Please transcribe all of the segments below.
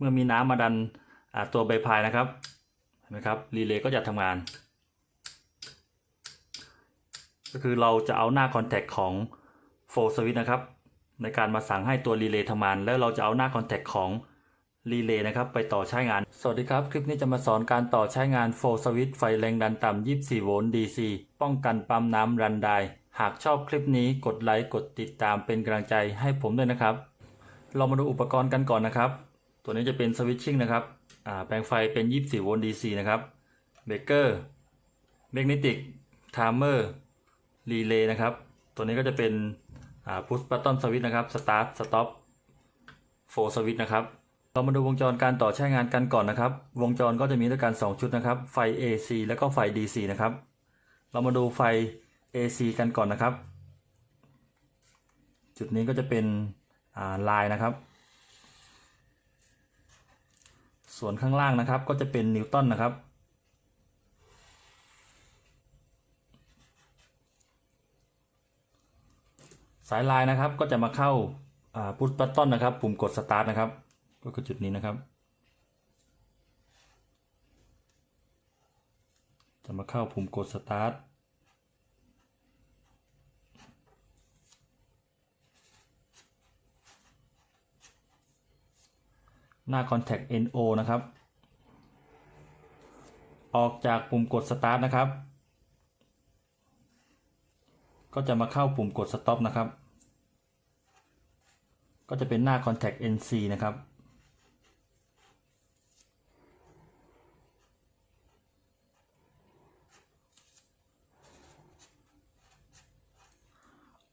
เมื่อมีน้ำมาดันตัวใบพายนะครับเห็นไหมครับรีเลย์ก็จะทำงาน ก็คือเราจะเอาหน้าคอนแทคของโฟล์สวิตนะครับ ในการมาสั่งให้ตัวรีเลย์ทำงาน แล้วเราจะเอาหน้าคอนแทคของรีเลย์นะครับไปต่อใช้งาน สวัสดีครับ คลิปนี้จะมาสอนการต่อใช้งานโฟล์สวิตไฟแรงดันต่ำ 24 โวลต์ DC ป้องกันปั๊มน้ำรันไดหากชอบคลิปนี้กดไลค์กดติดตามเป็นกำลังใจให้ผมด้วยนะครับ เรามาดูอุปกรณ์กันก่อนนะครับ ตัวนี้จะเป็นสวิตชิ่งนะครับแปลงไฟเป็น 24 โวลต์ DC นะครับเบรกเกอร์แมกเนติกไทม์เมอร์รีเลย์นะครับ ตัวนี้ก็จะเป็นพุชบัตตอนสวิตนะครับสตาร์ทสต็อปโฟสวิตนะครับเรามาดูวงจรการต่อใช้งานกันก่อนนะครับ วงจรก็จะมีด้วยกัน 2 ชุดนะครับ ไฟ AC แล้วก็ไฟ DC นะครับ เรามาดูไฟ AC กันก่อนนะครับ จุดนี้ก็จะเป็นลายนะครับ ส่วนข้างล่างนะครับก็จะเป็นนิวตันนะครับ สายลายนะครับก็จะมาเข้าพุทบัตตอนนะครับ ปุ่มกดสตาร์ทนะครับ ก็คือจุดนี้นะครับ จะมาเข้าปุ่มกดสตาร์ท หน้า Contact NO นะครับ ออกจากปุ่มกด Start นะครับ ก็จะมาเข้าปุ่มกด Stop นะครับ ก็จะเป็นหน้า Contact NC นะครับ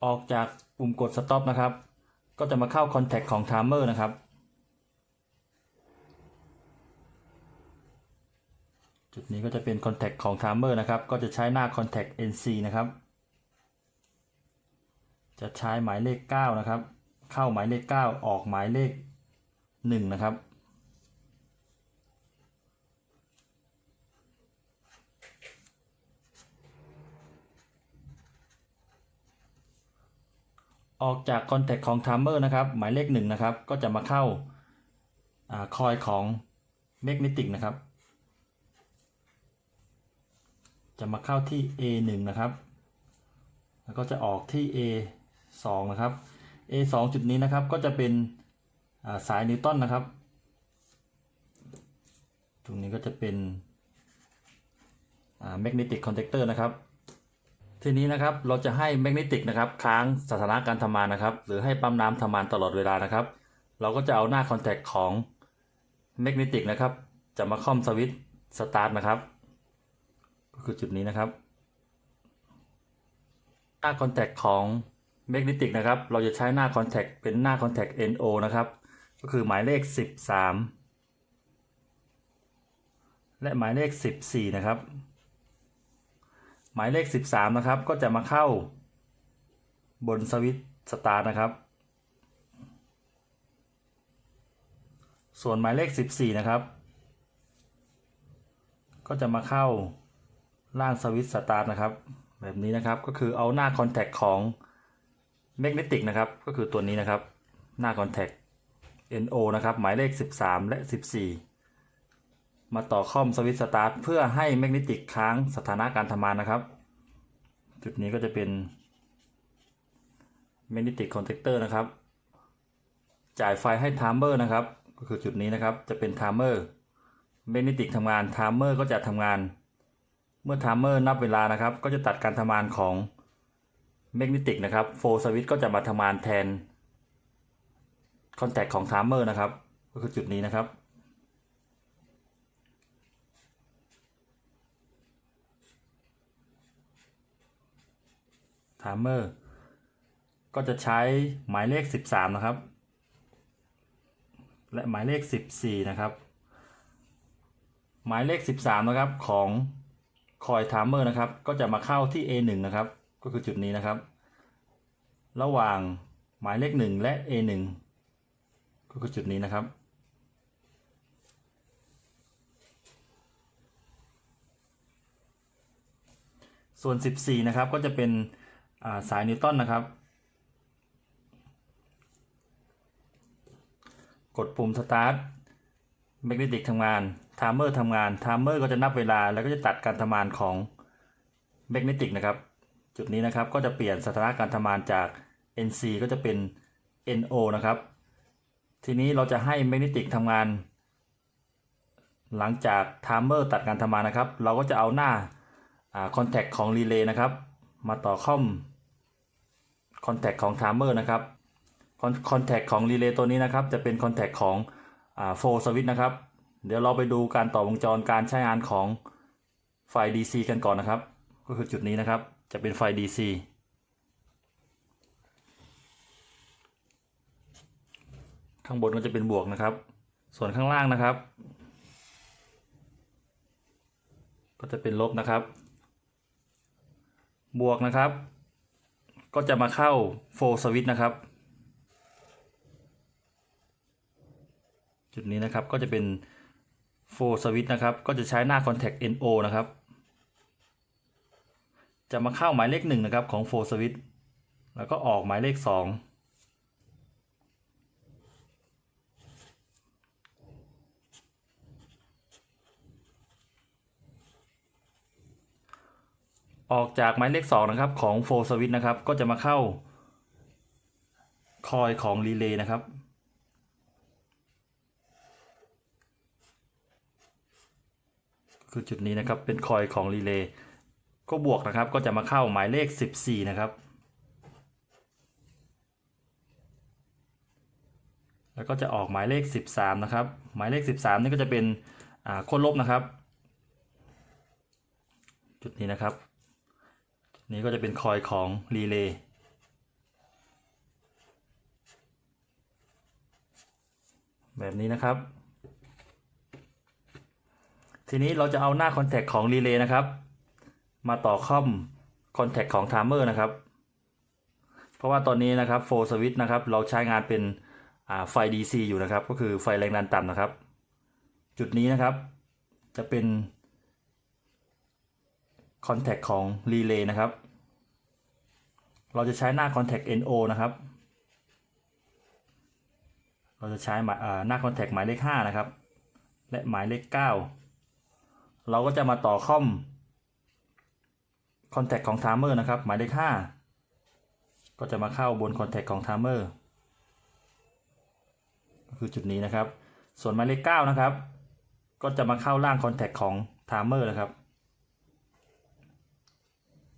ออกจากปุ่มกด Stop นะครับ ก็จะมาเข้า Contact ของ Timer นะครับ จุดนี้ก็จะเป็น Contact ของ Timer นะครับ ก็จะใช้หน้า Contact NC นะครับ จะใช้หมายเลข 9 นะครับ เข้าหมายเลข 9 ออกหมายเลข 1 นะครับออกจาก Contact ของ Timer นะครับ หมายเลข1นะครับ ก็จะมาเข้าคอยของ Magnetic นะครับ จะมาเข้าที่ A1 นะครับ แล้วก็จะออกที่ A2 นะครับ A2 จุดนี้นะครับก็จะเป็นสายนิวตันนะครับ ตรงนี้ก็จะเป็น magnetic contactor นะครับ ทีนี้นะครับเราจะให้ magnetic นะครับค้างสถานะการทำงานนะครับ หรือให้ปั๊มน้ำทำงานตลอดเวลานะครับ เราก็จะเอาหน้า contact ของ magnetic นะครับ จะมาค่อมสวิตช์ start นะครับ ก็คือจุดนี้นะครับหน้าคอนแทคของ Magnetic นะครับ เราจะใช้หน้าคอนแทคเป็นหน้าคอนแทค NO นะครับ ก็คือหมายเลข 13 และหมายเลข 14 นะครับ หมายเลข 13 นะครับ ก็จะมาเข้าบนสวิตช์สตาร์ทนะครับ ส่วนหมายเลข 14 นะครับ ก็จะมาเข้า ล่างสวิตสตาร์ทนะครับ แบบนี้นะครับก็คือเอาหน้าคอนแทคของ Magnetic นะครับก็คือตัวนี้นะครับ หน้าคอนแทค NO นะครับ หมายเลข 13 และ 14 มาต่อคอมสวิตสตาร์ทเพื่อให้ Magnetic ค้างสถานะการทำงานนะครับ จุดนี้ก็จะเป็น Magnetic Contactor นะครับ จ่ายไฟให้ Timer นะครับ ก็คือจุดนี้นะครับจะเป็น Timer Magnetic ทำงาน Timer ก็จะทำงาน เมื่อ Timer นับเวลานะครับ ก็จะตัดการทำงานของ Magnetic นะครับ Full Switch ก็จะมาทำงานแทน Contact ของ Timer นะครับ ก็คือจุดนี้นะครับ Timer ก็จะใช้หมายเลข 13 นะครับ และหมายเลข 14 นะครับ หมายเลข 13 นะครับของ คอย Timer นะครับ ก็จะมาเข้าที่ A1 นะครับ ก็คือจุดนี้นะครับ ระหว่างหมายเลข 1 และ A1 ก็คือจุดนี้นะครับ ส่วน 14 นะครับ ก็จะเป็นสายนิวตันนะครับ กดปุ่ม start แมกเนติกทำงาน ไทม์เมอร์ทำงานไทม์เมอร์ก็จะนับเวลาแล้วก็จะตัดการทำงานของแมกเนติกนะครับ จุดนี้นะครับก็จะเปลี่ยนสถานะการทำงานจาก NC ก็จะเป็น NO นะครับ ทีนี้เราจะให้แมกเนติกทำงาน หลังจากไทม์เมอร์ตัดการทำงานนะครับ เราก็จะเอาหน้าคอนแทคของรีเลย์นะครับ มาต่อคอมคอนแทคของไทม์เมอร์นะครับคอนแทคของรีเลย์ตัวนี้นะครับ จะเป็นคอนแทคของโฟร์สวิตนะครับ เดี๋ยวเราไปดูการต่อวงจรการใช้งานของไฟ DC กันก่อนนะครับ ก็คือจุดนี้นะครับจะเป็นไฟ DC ข้างบนก็จะเป็นบวกนะครับ ส่วนข้างล่างนะครับ ก็จะเป็นลบนะครับ บวกนะครับ ก็จะมาเข้าโฟสวิตนะครับ จุดนี้นะครับก็จะเป็น โฟสวิตนะครับ ก็จะใช้หน้า Contact NO นะครับ จะมาเข้าหมายเลขหนึ่งนะครับของโฟสวิตแล้วก็ออกหมายเลขสองออกจากหมายเลข2นะครับของโฟสวิตนะครับ ก็จะมาเข้า คอยของรีเลย์นะครับ คือจุดนี้นะครับเป็นคอยของรีเลย์ก็บวกนะครับก็จะมาเข้าหมายเลข 14 นะครับ แล้วก็จะออกหมายเลข 13 นะครับ หมายเลข 13 นี่ก็จะเป็นอ่าขั้วลบนะครับ จุดนี้นะครับ นี่ก็จะเป็นคอยของรีเลย์แบบนี้นะครับ ทีนี้เราจะเอาหน้าคอนแทคของรีเลย์นะครับ มาต่อคอมคอนแทคของไทม์เมอร์นะครับ เพราะว่าตอนนี้นะครับโฟสวิตนะครับ เราใช้งานเป็นไฟ DC อยู่นะครับ ก็คือไฟแรงดันต่ำนะครับ จุดนี้นะครับ จะเป็นคอนแทคของรีเลย์นะครับ เราจะใช้หน้า Contact NO นะครับ เราจะใช้หน้า Contact หมายเลข 5 นะครับ และหมายเลข 9 เราก็จะมาต่อคอม Contact ของ Timer นะครับ หมายเลข5ก็จะมาเข้าบน Contact ของ Timer ก็คือจุดนี้นะครับ ส่วนหมายเลข9นะครับ ก็จะมาเข้าล่าง Contact ของ Timer นะครับ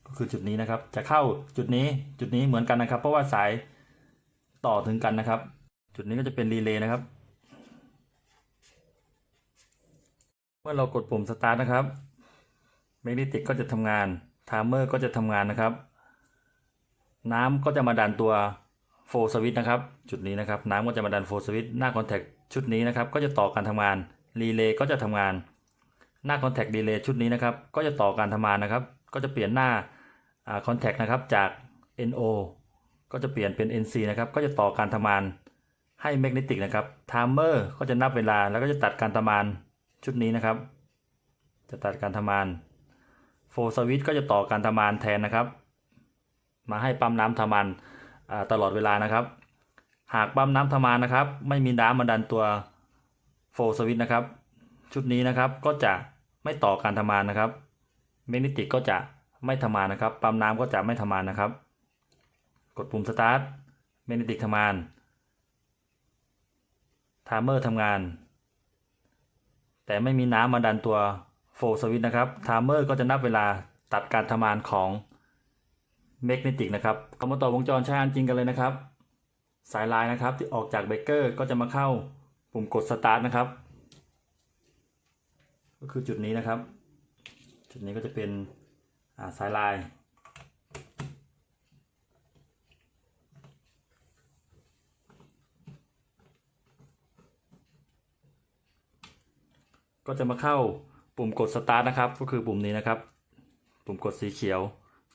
ก็คือจุดนี้นะครับ จะเข้าจุดนี้จุดนี้เหมือนกันนะครับ เพราะว่าสายต่อถึงกันนะครับ จุดนี้ก็จะเป็นรีเลย์นะครับ มื่อเรากดปุ่มสตาร์ทนะครับแมกเนติกก็จะทำงานไทม์เมอร์ก็จะทำงานนะครับ น้ำก็จะมาดันตัวโฟสวิตนะครับจุดนี้นะครับน้ำก็จะมาดันโฟสวิตหน้าคอนแทคชุดนี้นะครับก็จะต่อการทำงานรีเลย์ก็จะทำงาน หน้าคอนแทครีเลย์ชุดนี้นะครับก็จะต่อการทำงานนะครับ ก็จะเปลี่ยนหน้าคอนแทคนะครับจาก NO ก็จะเปลี่ยนเป็น NC นะครับก็จะต่อการทำงานให้แมกเนติกนะครับไทม์เมอร์ก็จะนับเวลาแล้วก็จะตัดการทำงาน ชุดนี้นะครับ จะตัดการทำงานโฟสวิตก็จะต่อการทำงานแทนนะครับ มาให้ปั๊มน้ำทำงานตลอดเวลานะครับ หากปั๊มน้ำทำงานนะครับ ไม่มีน้ำมาดันตัวโฟสวิตนะครับ ชุดนี้นะครับก็จะไม่ต่อการทำงานนะครับแมกเนติกก็จะไม่ทำงานนะครับ ปั๊มน้ำก็จะไม่ทำงานนะครับ กดปุ่มสตาร์ทแมกเนติกทำงานไทม์เมอร์ทำงาน แต่ไม่มีน้ำมาดันตัวโฟสวิตนะครับไทม์เมอร์ก็จะนับเวลาตัดการทำงานของแมกเนติกนะครับก็มาต่อวงจรใช้งานจริงกันเลยนะครับ สายลายนะครับที่ออกจากเบรกเกอร์ก็จะมาเข้าปุ่มกดสตาร์ทนะครับ ก็คือจุดนี้นะครับ จุดนี้ก็จะเป็นสายลาย ก็จะมาเข้าปุ่มกดสตาร์ทนะครับ ก็คือปุ่มนี้นะครับ ปุ่มกดสีเขียว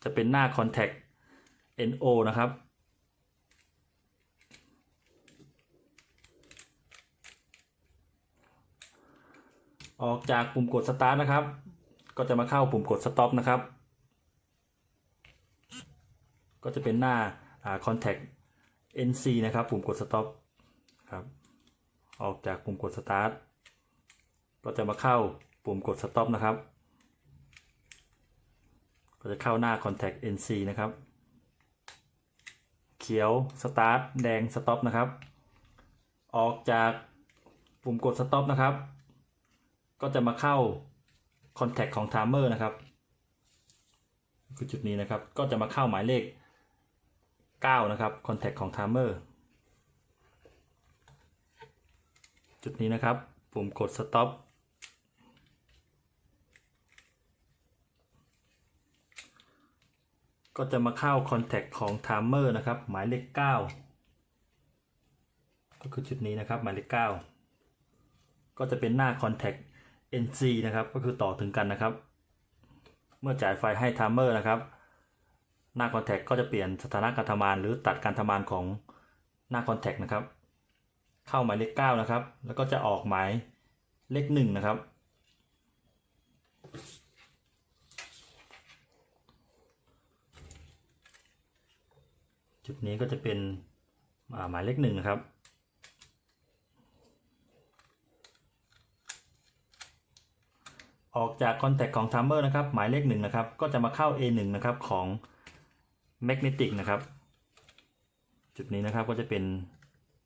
จะเป็นหน้า Contact NO นะครับ ออกจากปุ่มกดสตาร์ทนะครับ ก็จะมาเข้าปุ่มกดสต็อปนะครับ ก็จะเป็นหน้า contact NC นะครับ ปุ่มกดสต็อปครับ ออกจากปุ่มกดสตาร์ท ก็จะมาเข้าปุ่มกด stop นะครับ ก็จะเข้าหน้า contact NC นะครับ เขียว start แดง stop นะครับ ออกจากปุ่มกด stop นะครับ ก็จะมาเข้า contact ของ timer นะครับ คือจุดนี้นะครับ ก็จะมาเข้าหมายเลข 9 นะครับ contact ของ timer จุดนี้นะครับ ปุ่มกด stop ก็จะมาเข้า contact ของ timer นะครับ หมายเลข 9 ก็คือจุดนี้นะครับ หมายเลข 9 ก็จะเป็นหน้า contact NC นะครับ ก็คือต่อถึงกันนะครับ เมื่อจ่ายไฟให้ timer นะครับ หน้า contact ก็จะเปลี่ยนสถานะการทำงาน หรือตัดการทำงานของหน้า contact นะครับ เข้าหมายเลข 9 นะครับ แล้วก็จะออกหมายเลข 1 นะครับ จุดนี้ก็จะเป็นหมายเลขหนึ่งนะครับ ออกจาก contact ของ timer นะครับ หมายเลขหนึ่งนะครับ ก็จะมาเข้า A1 นะครับของ magnetic นะครับ จุดนี้นะครับก็จะเป็น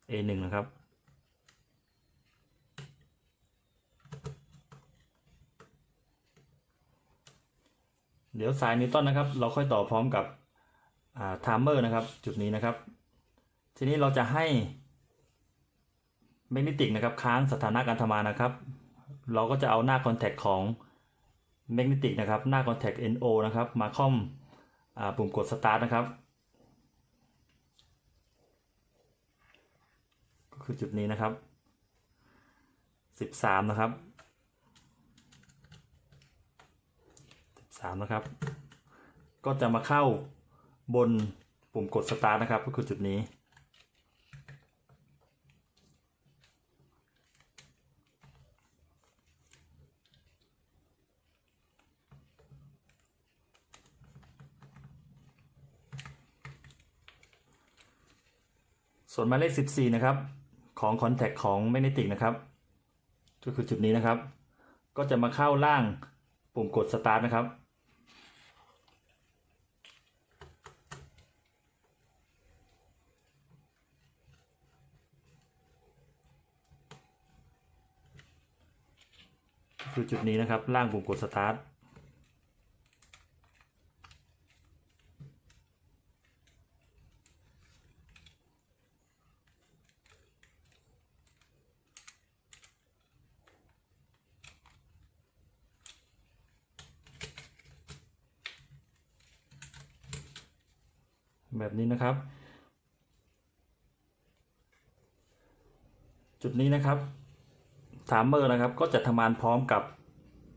A1 นะครับเดี๋ยวสายนิวตันนะครับ เราค่อยต่อพร้อมกับ อ่า timer นะครับจุดนี้นะครับ ทีนี้เราจะให้ magnetic นะครับค้างสถานะการทำงานนะครับ เราก็จะเอาหน้า contact ของ magnetic นะครับหน้า contact NO นะครับมาคอมอปุ่มกด start นะครับก็คือจุดนี้นะครับ 13 นะครับ 13 นะครับ ก็จะมาเข้า บนปุ่มกด start นะครับ ก็คือจุดนี้ ส่วนหมายเลข 14 นะครับ ของ Contact ของ Magnetic นะครับ ก็คือจุดนี้นะครับ ก็จะมาเข้าล่างปุ่มกด Start นะครับือจุดนี้นะครับ ล่างปุ่มกด Start แบบนี้นะครับ จุดนี้นะครับ t ามเมอร์นะครับ ก็จะทำงานพร้อมกับ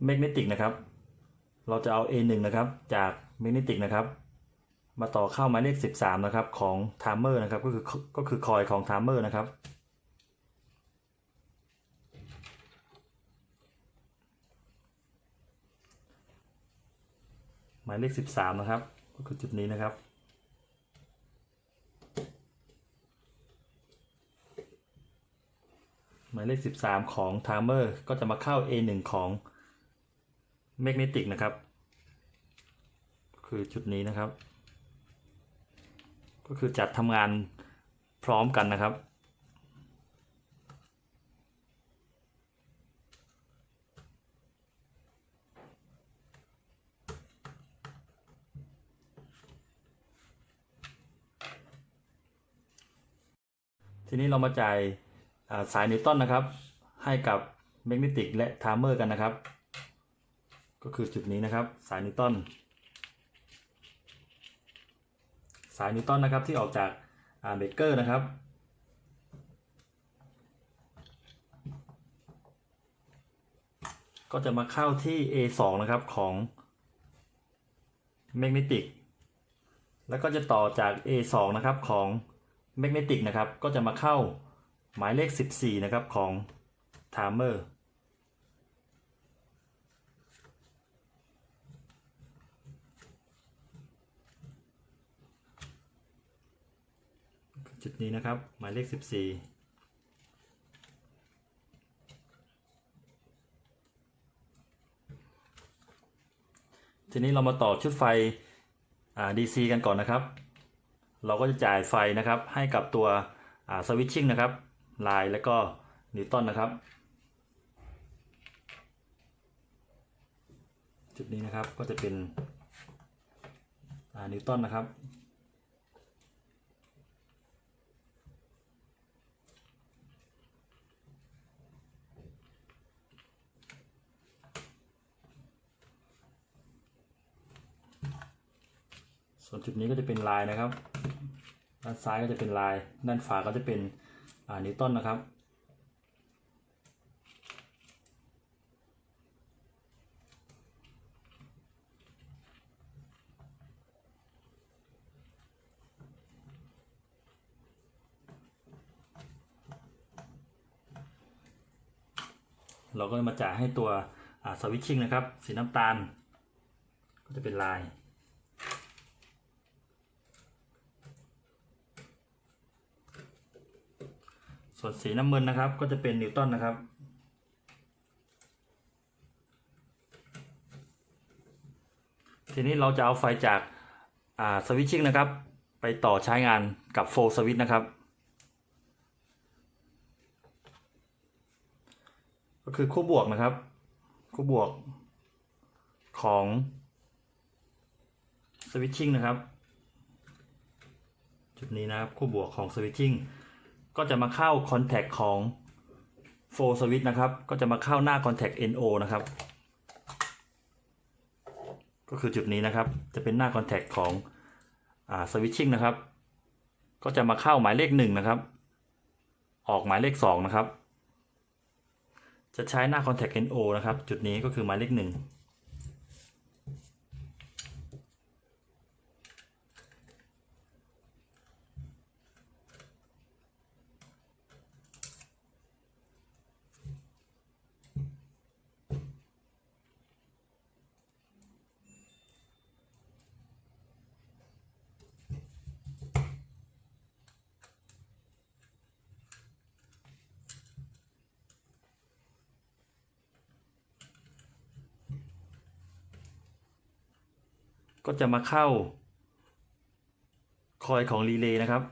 Magnetic นะครับ เราจะเอา A1 นะครับ จาก Magnetic นะครับ มาต่อเข้าหมายเลข 13 นะครับ ของ Timer นะครับ ก็คือก็คือคอยของ Timer นะครับหมายเลข 13 นะครับ ก็คือจุดนี้นะครับ หมายเลข 13 ของ Timer ก็จะมาเข้า A1 ของ Magnetic นะครับ คือจุดนี้นะครับ ก็คือจัดทำงานพร้อมกันนะครับทีนี้เรามาจ่าย สายนิวตันนะครับ ให้กับแมกเนติกและไทม์เมอร์กันนะครับ ก็คือจุดนี้นะครับ สายนิวตันสายนิวตันนะครับที่ออกจากเบเกอร์นะครับก็จะมาเข้าที่ A2 นะครับของแมกเนติก แล้วก็จะต่อจาก A2 นะครับของแมกเนติกนะครับ ก็จะมาเข้า หมายเลข 14 นะครับของทามเมอร์จุดนี้นะครับ หมายเลข 14ทีนี้เรามาต่อชุดไฟ DC กันก่อนนะครับ เราก็จะจ่ายไฟนะครับให้กับตัวสวิตชิ่งนะครับ ลายแล้วก็นิวตันนะครับ จุดนี้นะครับก็จะเป็นนิวตันนะครับส่วนจุดนี้ก็จะเป็นลายนะครับ ด้านซ้ายก็จะเป็นลาย ด้านขวาก็จะเป็น นิวตันนะครับ เราก็จะมาจ่ายให้ตัวสวิตชิ่งนะครับ สีน้ำตาล ก็จะเป็นลาย ส่วนสีน้ำเงินนะครับ ก็จะเป็นนิวตันนะครับ ทีนี้เราจะเอาไฟจากสวิตชิ่งนะครับ ไปต่อใช้งานกับโฟสวิตนะครับ ก็คือคู่บวกนะครับ คู่บวกของสวิตชิ่งนะครับ จุดนี้นะครับคู่บวกของสวิตชิ่ง ก็จะมาเข้าคอนแทคของโฟสวิตนะครับ ก็จะมาเข้าหน้าคอนแทค NO นะครับ ก็คือจุดนี้นะครับ จะเป็นหน้าคอนแทคของสวิตชิ่งนะครับ ก็จะมาเข้าหมายเลขหนึ่งนะครับ ออกหมายเลขสองนะครับ จะใช้หน้า contact NO นะครับ จุดนี้ก็คือหมายเลขหนึ่ง ก็จะมาเข้า คอยของรีเลย์นะครับ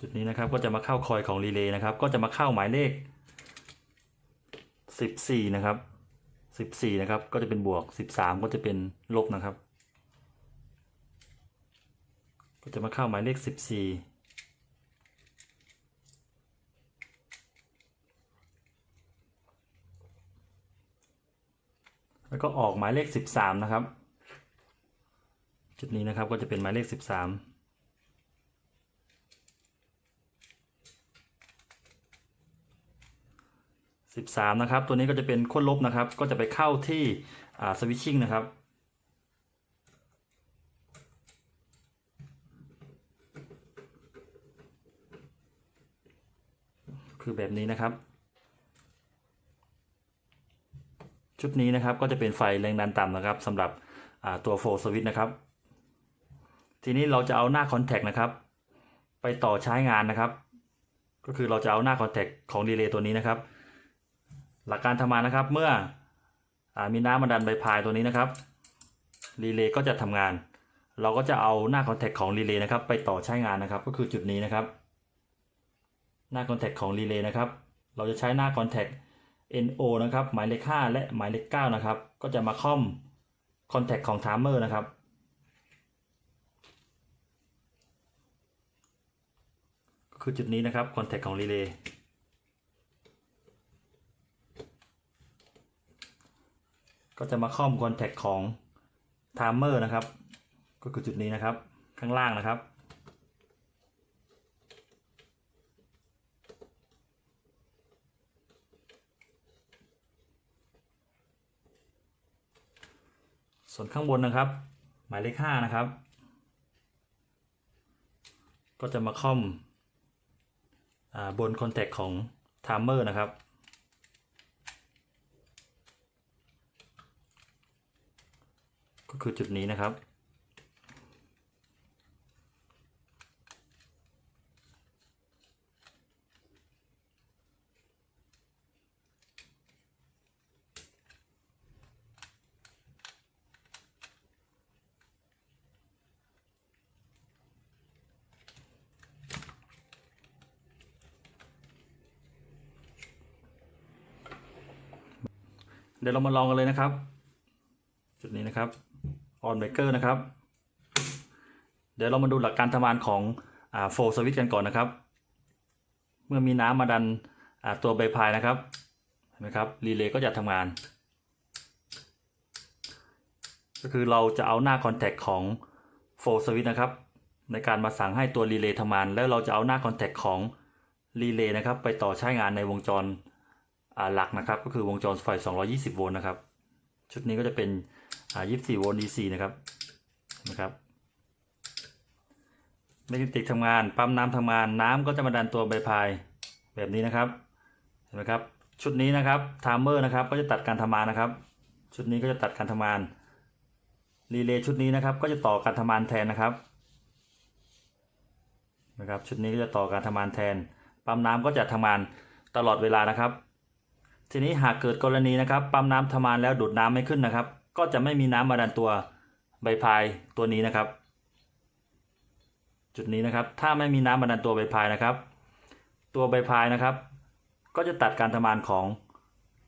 จุดนี้นะครับก็จะมาเข้าคอยของรีเลย์นะครับ ก็จะมาเข้าหมายเลข 14 นะครับ 14 นะครับ ก็จะเป็นบวก 13 ก็จะเป็นลบนะครับ ก็จะมาเข้าหมายเลข 14แล้วก็ออกหมายเลข 13 นะครับ จุดนี้นะครับก็จะเป็นหมายเลข 13 13 นะครับ ตัวนี้ก็จะเป็นขั้วลบนะครับ ก็จะไปเข้าที่สวิตชิ่งนะครับคือแบบนี้นะครับ ชุดนี้นะครับก็จะเป็นไฟแรงดันต่ำนะครับสำหรับตัวโฟสวิตนะครับ ทีนี้เราจะเอาหน้าคอนแทคนะครับ ไปต่อใช้งานนะครับ ก็คือเราจะเอาหน้าคอนแทคของดีเลย์ตัวนี้นะครับ หลักการทำงานนะครับ เมื่ออมีน้ำมาดันใบพายตัวนี้นะครับรีเลย์ก็จะทำงาน เราก็จะเอาหน้าคอนแทคของรีเลย์นะครับ ไปต่อใช้งานนะครับ ก็คือจุดนี้นะครับ หน้าคอนแทคของรีเลย์นะครับ เราจะใช้หน้าคอนแทค NO นะครับ หมายเลข5และหมายเลข9นะครับ ก็จะมาค่อมคอนแทคของไทม์เมอร์นะครับก็คือจุดนี้นะครับคอนแทคของรีเลย์ ก็จะมาค่อมคอนแทคของไทม์เมอร์นะครับ ก็คือจุดนี้นะครับ ข้างล่างนะครับ ส่วนข้างบนนะครับ หมายเลขห้านะครับ ก็จะมาค่อมอบนคอนแทคของไทม์เมอร์นะครับ คือจุดนี้นะครับ เดี๋ยวเรามาลองกันเลยนะครับ จุดนี้นะครับ on breaker นะครับ เดี๋ยวเรามาดูหลักการทำงานของโฟสวิตกันก่อนนะครับ เมื่อมีน้ำมาดันตัวใบพายนะครับเห็นไหมครับรีเลย์ก็จะทำงาน ก็คือเราจะเอาหน้าคอนแทคของโฟสวิตนะครับ ในการมาสั่งให้ตัวรีเลย์ทำงาน แล้วเราจะเอาหน้าคอนแทคของรีเลย์นะครับ ไปต่อใช้งานในวงจรหลักนะครับ ก็คือวงจรไฟ 220 โวลต์นะครับ ชุดนี้ก็จะเป็น อ่า24โวลต์ DC นะครับนะครับแมกเนติกทำงานปั๊มน้ำทำงานน้ำก็จะมาดันตัวใบพายแบบนี้นะครับเห็นไหมครับชุดนี้นะครับไทม์เมอร์นะครับก็จะตัดการทำงานนะครับ ชุดนี้ก็จะตัดการทำงานรีเลย์ชุดนี้นะครับก็จะต่อการทำงานแทนนะครับนะครับชุดนี้ก็จะต่อการทำงานแทนปั๊มน้ำก็จะทำงานตลอดเวลานะครับ ทีนี้หากเกิดกรณีนะครับปั๊มน้ำทำงานแล้วดูดน้ำไม่ขึ้นนะครับ ก็จะไม่มีน้ำมาดันตัวใบพายตัวนี้นะครับ จุดนี้นะครับถ้าไม่มีน้ำมาดันตัวใบพายนะครับ ตัวใบพายนะครับ ก็จะตัดการทำงานของ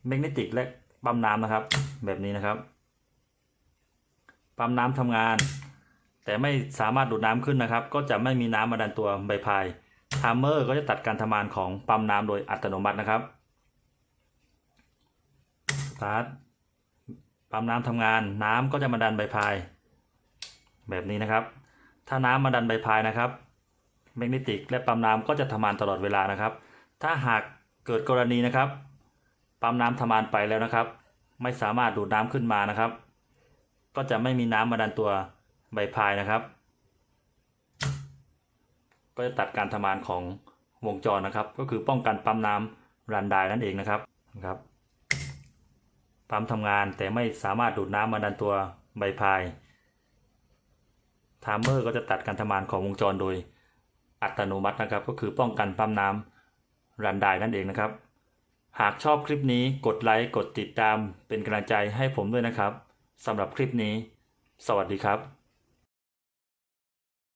แมกเนติกและปั๊มน้ำนะครับ แบบนี้นะครับปั๊มน้ำทำงาน แต่ไม่สามารถดูดน้ำขึ้นนะครับ ก็จะไม่มีน้ำมาดันตัวใบพายไทม์เมอร์ก็จะตัดการทำงานของปั๊มน้ำโดยอัตโนมัตินะครับ สตาร์ท ปั๊มน้ำทำงาน น้ำก็จะมาดันใบพาย แบบนี้นะครับ ถ้าน้ำมาดันใบพายนะครับแมกเนติกและปั๊มน้ำก็จะทำงานตลอดเวลานะครับ ถ้าหากเกิดกรณีนะครับ ปั๊มน้ำทำงานไปแล้วนะครับ ไม่สามารถดูดน้ำขึ้นมานะครับ ก็จะไม่มีน้ำมาดันตัวใบพายนะครับ ก็จะตัดการทำงานของวงจรนะครับ ก็คือป้องกันปั๊มน้ำรันไดนั่นเองนะครับนะครับ ปั๊มทำงานแต่ไม่สามารถดูดน้ำมาดันตัวใบพายไทม์เมอร์ก็จะตัดการทำงานของวงจรโดยอัตโนมัตินะครับ ก็คือป้องกันปั๊มน้ำรันได้นั่นเองนะครับ หากชอบคลิปนี้กดไลค์กดติดตามเป็นกำลังใจให้ผมด้วยนะครับสำหรับคลิปนี้ สวัสดีครับ